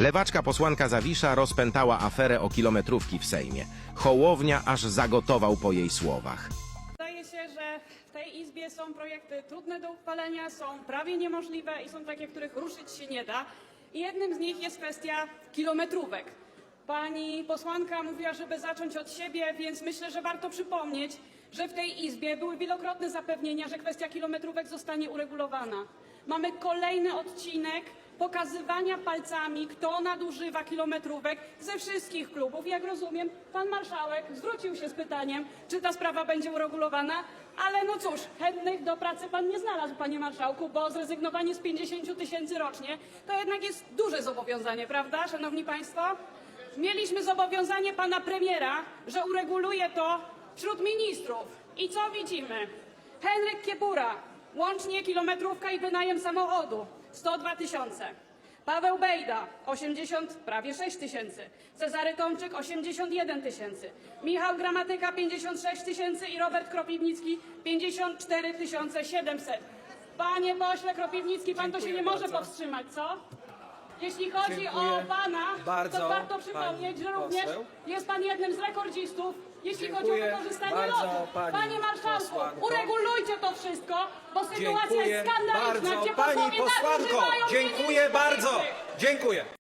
Lewaczka posłanka Zawisza rozpętała aferę o kilometrówki w Sejmie. Hołownia aż zagotował po jej słowach. Wydaje się, że w tej Izbie są projekty trudne do uchwalenia, są prawie niemożliwe i są takie, których ruszyć się nie da. I jednym z nich jest kwestia kilometrówek. Pani posłanka mówiła, żeby zacząć od siebie, więc myślę, że warto przypomnieć, że w tej Izbie były wielokrotne zapewnienia, że kwestia kilometrówek zostanie uregulowana. Mamy kolejny odcinek pokazywania palcami, kto nadużywa kilometrówek ze wszystkich klubów. Jak rozumiem, pan marszałek zwrócił się z pytaniem, czy ta sprawa będzie uregulowana, ale no cóż, chętnych do pracy pan nie znalazł, panie marszałku, bo zrezygnowanie z 50 tysięcy rocznie to jednak jest duże zobowiązanie, prawda, szanowni państwo? Mieliśmy zobowiązanie pana premiera, że ureguluje to wśród ministrów. I co widzimy? Henryk Kiepura, łącznie kilometrówka i wynajem samochodu 102 tysiące. Paweł Bejda 80, prawie 6 tysięcy. Cezary Tomczyk 81 tysięcy. Michał Gramatyka 56 tysięcy i Robert Kropiwnicki 54 700. Panie pośle Kropiwnicki, pan to się nie może powstrzymać, co? Jeśli chodzi Dziękuję o pana, bardzo, to warto przypomnieć, że również poseł. jest pan jednym z rekordzistów, jeśli chodzi Dziękuję o wykorzystanie bardzo, lotu. pani Panie marszałku, posłanko. uregulujcie to wszystko, bo sytuacja Dziękuję jest skandaliczna, bardzo, gdzie pani posłanko. nadużywają Dziękuję pieniędzy bardzo. publicznych. Dziękuję.